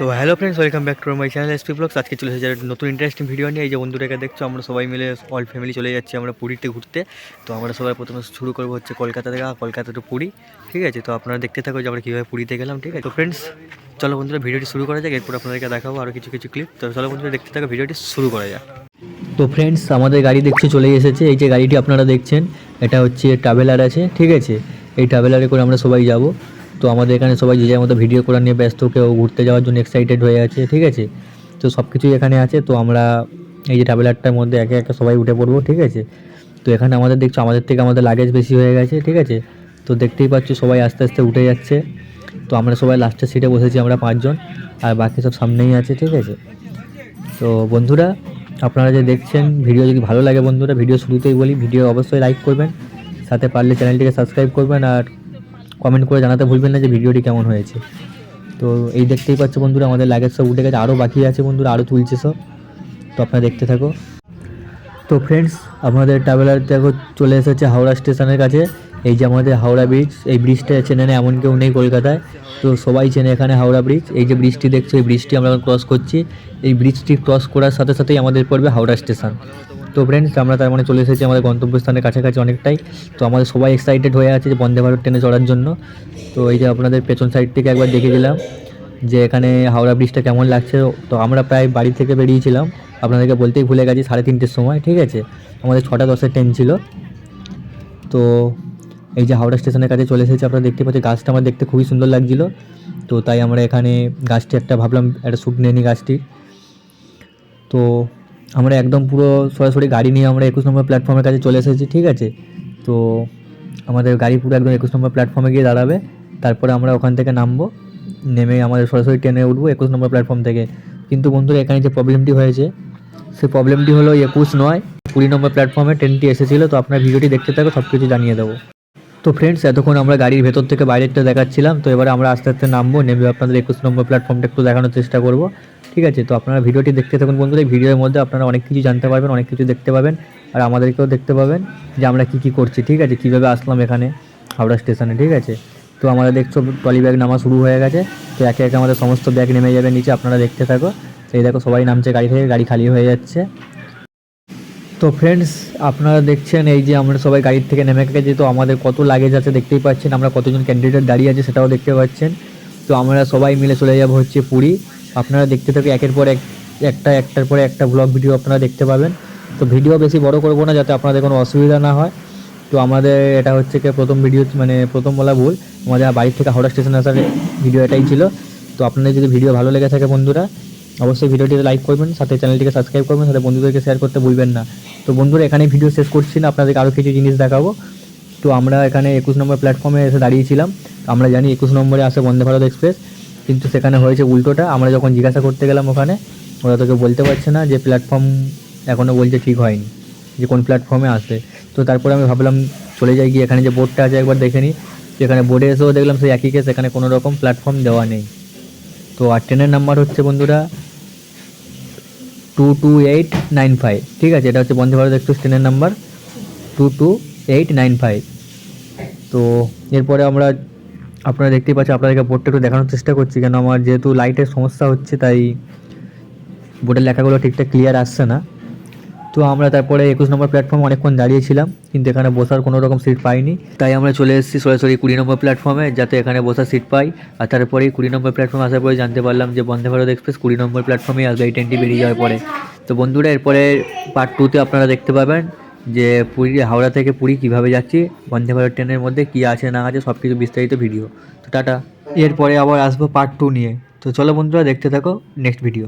তো hello friends welcome back to my channel SP blogs আজকে চলে এসেছে নতুন ইন্টারেস্টিং ভিডিও নিয়ে। এই যে বন্ধুটাকে দেখছ, আমরা সবাই মিলে অল ফ্যামিলি চলে যাচ্ছি, আমরা পুরীতে ঘুরতে। তো আমরা সবাই প্রথমে শুরু করব হচ্ছে কলকাতা থেকে, কলকাতা টু পুরী, ঠিক আছে? তো আপনারা দেখতে থাকো যে আমরা কীভাবে পুরীতে গেলাম, ঠিক আছে? তো ফ্রেন্ডস চলো বন্ধুরা ভিডিওটি শুরু করা যাক, এরপর আপনাদেরকে দেখাবো আরও কিছু কিছু ক্লিপ তো চলো বন্ধুরা দেখতে থাকো ভিডিওটি শুরু করা যাক। তো ফ্রেন্ডস আমাদের গাড়ি দেখছি চলে এসেছে। এই যে গাড়িটি আপনারা দেখছেন, এটা হচ্ছে ট্রাভেলার আছে, ঠিক আছে? এই ট্রাভেলারে করে আমরা সবাই যাব। তো আমাদের এখানে সবাই যে যার মতো ভিডিও করা নিয়ে ব্যস্ত, কেউ ঘুরতে যাওয়ার জন্য এক্সাইটেড হয়ে আছে, ঠিক আছে? তো সব কিছুই এখানে আছে, তো আমরা এই যে ট্রাভেলারটার মধ্যে একে একে সবাই উঠে পড়ব, ঠিক আছে? তো এখানে আমাদের দেখছ, আমাদের থেকে আমাদের লাগেজ বেশি হয়ে গেছে, ঠিক আছে? তো দেখতেই পাচ্ছ সবাই আস্তে আস্তে উঠে যাচ্ছে। তো আমরা সবাই লাস্টের সিটে বসেছি আমরা পাঁচজন, আর বাকি সব সামনেই আছে, ঠিক আছে? তো বন্ধুরা, আপনারা যে দেখছেন ভিডিও যদি ভালো লাগে বন্ধুরা ভিডিও শুরুতেই বলি ভিডিও অবশ্যই লাইক করবেন, সাথে পারলে চ্যানেলটিকে সাবস্ক্রাইব করবেন, আর কমেন্ট করে জানাতে ভুলবেন না যে ভিডিওটি কেমন হয়েছে। তো এই দেখতেই পাচ্ছ বন্ধুরা, আমাদের লাগেজ সব উঠে গেছে আরও বাকি আছে বন্ধুরা আরও তুলছে সব। তো আপনারা দেখতে থাকো। তো ফ্রেন্ডস আমাদের ট্রাভেলার দেখো চলে এসেছে হাওড়া স্টেশনের কাছে। এই যে আমাদের হাওড়া ব্রিজ এই ব্রিজটা চেনে না এমন কেউ নেই কলকাতায়। তো সবাই চেনে এখানে হাওড়া ব্রিজ এই যে ব্রিজটি দেখছ, এই ব্রিজটি আমরা ক্রস করছি। এই ব্রিজটি ক্রস করার সাথে সাথেই আমাদের পড়বে হাওড়া স্টেশন তো ফ্রেন্ডস আমরা তার মানে চলে এসেছি আমাদের গন্তব্যস্থানের কাছাকাছি অনেকটাই। তো আমাদের সবাই এক্সাইটেড হয়ে আছে যে বন্দে ভারত ট্রেনে চড়ার জন্য। তো এই যে আপনাদের পেছন সাইড থেকে একবার দেখে দিলাম যে এখানে হাওড়া ব্রিজটা কেমন লাগছে। তো আমরা প্রায় বাড়ি থেকে বেরিয়েছিলাম। আপনাদেরকে বলতেই ভুলে গেছি, সাড়ে তিনটের সময়, ঠিক আছে? আমাদের ছটা দশের ট্রেন ছিল। তো এই যে হাওড়া স্টেশনের কাছে চলে এসেছে, আপনারা দেখতে পাচ্ছি গাছটা আমার দেখতে খুবই সুন্দর লাগছিল। তো তাই আমরা এখানে গাছটি একটা ভাবলাম, একটা শ্যুট নিয়ে নিই গাছটি। তো আমরা একদম পুরো সরাসরি গাড়ি নিয়ে আমরা একুশ নম্বর প্ল্যাটফর্মের কাছে চলে এসেছি, ঠিক আছে? তো আমাদের গাড়ি পুরো একদম একুশ নম্বর প্ল্যাটফর্মে গিয়ে দাঁড়াবে। তারপরে আমরা ওখান থেকে নামবো, নেমে আমাদের সরাসরি ট্রেনে উঠবো একুশ নম্বর প্ল্যাটফর্ম থেকে। কিন্তু বন্ধুরা, এখানে যে প্রবলেমটি হয়েছে সেই প্রবলেমটি হলো একুশ নয়, কুড়ি নম্বর প্ল্যাটফর্মে ট্রেনটি এসেছিল, তো আপনার ভিডিওটি দেখতে থাকো সব কিছু জানিয়ে দেবো। তো ফ্রেন্ডস এতক্ষণ আমরা গাড়ির ভেতর থেকে বাইরেটা দেখাচ্ছিলাম, তো এবারে আমরা আস্তে আস্তে নামবো, নেমে আপনাদের একুশ নম্বর প্ল্যাটফর্মটা একটু দেখানোর চেষ্টা করব। ঠিক আছে, তো আপনারা ভিডিওটি দেখতে থাকুন বন্ধুরা। এই ভিডিওর মধ্যে আপনারা অনেক কিছু জানতে পারবেন, অনেক কিছু দেখতে পাবেন, আর আমাদেরকেও দেখতে পাবেন যে আমরা কী কী করছি, ঠিক আছে? কীভাবে আসলাম এখানে, হাওড়া স্টেশনে, ঠিক আছে? তো আমাদের দেখছ, ট্রলি ব্যাগ নামা শুরু হয়ে গেছে। তো একে একে আমাদের সমস্ত ব্যাগ নেমে যাবে নিচে, আপনারা দেখতে থাকো। এই দেখো, সবাই নামছে গাড়ি থেকে, গাড়ি খালি হয়ে যাচ্ছে। তো ফ্রেন্ডস আপনারা দেখছেন এই যে আমরা সবাই গাড়ির থেকে নেমে গেছি, তো আমাদের কত লাগেজ আছে দেখতেই পাচ্ছেন, আমরা কতজন ক্যান্ডিডেট দাঁড়িয়ে আছে সেটাও দেখতে পাচ্ছেন। তো আমরা সবাই মিলে চলে যাব হচ্ছে পুরী। আপনারা দেখতে থাকুন একের পর এক, একটা, একটার পরে একটা ব্লগ ভিডিও আপনারা দেখতে পাবেন। তো ভিডিও বেশি বড় করব না যাতে আপনাদের কোনো অসুবিধা না হয়। তো আমাদের এটা হচ্ছে কি প্রথম ভিডিও মানে প্রথম বলা ভুল। আমাদের বাড়ির থেকে হাওড়া স্টেশনে আসার ভিডিও এটাই ছিল। তো আপনাদের যদি ভিডিও ভালো লেগে থাকে বন্ধুরা, অবশ্যই ভিডিওটিতে লাইক করবেন, সাথে চ্যানেলটিকে সাবস্ক্রাইব করবেন, সাথে বন্ধুদেরকে শেয়ার করতে ভুলবেন না। তো বন্ধুরা এখানে ভিডিও শেষ করছি না, আপনাদেরকে আরও কিছু জিনিস দেখাবো। তো আমরা এখানে একুশ নম্বর প্ল্যাটফর্মে এসে দাঁড়িয়েছিলাম আমরা জানি একুশ নম্বরে আসে বন্দে ভারত এক্সপ্রেস কিন্তু সেখানে হয়েছে উল্টোটা। আমরা যখন জিজ্ঞাসা করতে গেলাম ওখানে, ওরা তোকে বলতে পারছে না যে প্ল্যাটফর্ম এখনও বলছে ঠিক হয়নি, যে কোন প্ল্যাটফর্মে আসবে। তো তারপরে আমি ভাবলাম চলে যাই গিয়ে, এখানে যে বোর্ডটা আছে একবার দেখে নিই এখানে বোর্ডে এসেও দেখলাম সেই একই কেস এখানে কোনো রকম প্ল্যাটফর্ম দেওয়া নেই। তো আর ট্রেনের নাম্বার হচ্ছে বন্ধুরা two two eight nine five ঠিক আছে? এটা হচ্ছে বন্দে ভারত এক্সপ্রেস ট্রেনের number two two eight nine five তো এরপরে আমরা আপনারা দেখতেই পাচ্ছেন, আপনাদেরকে বোর্ডটা একটু দেখানোর চেষ্টা করছি, কেন আমার যেহেতু লাইটের সমস্যা হচ্ছে, তাই বোর্ডের লেখাগুলো ঠিকঠাক ক্লিয়ার আসছে না। তো আমরা তারপরে একুশ নম্বর প্ল্যাটফর্মে অনেকক্ষণ দাঁড়িয়েছিলাম, কিন্তু এখানে বসার কোনো রকম সিট পাইনি। তাই আমরা চলে এসেছি সরাসরি কুড়ি নম্বর প্ল্যাটফর্মে যাতে এখানে বসার সিট পাই। আর তারপরেই কুড়ি নম্বর প্ল্যাটফর্মে আসার পরে জানতে পারলাম যে বন্দে ভারত এক্সপ্রেস কুড়ি নম্বর প্ল্যাটফর্মে আসবে এই ট্রেনটি বেরিয়ে যাওয়ার পরে। তো বন্ধুরা এরপরে পার্ট টুতে আপনারা দেখতে পাবেন যে পুরী, হাওড়া থেকে পুরী কীভাবে যাচ্ছি, বন্দে ভারত ট্রেনের মধ্যে কী আছে, না আছে সব কিছু বিস্তারিত ভিডিও। তো টাটা। এরপরে আবার আসব পার্ট টু নিয়ে। তো চলো বন্ধুরা, দেখতে থাকো নেক্সট ভিডিও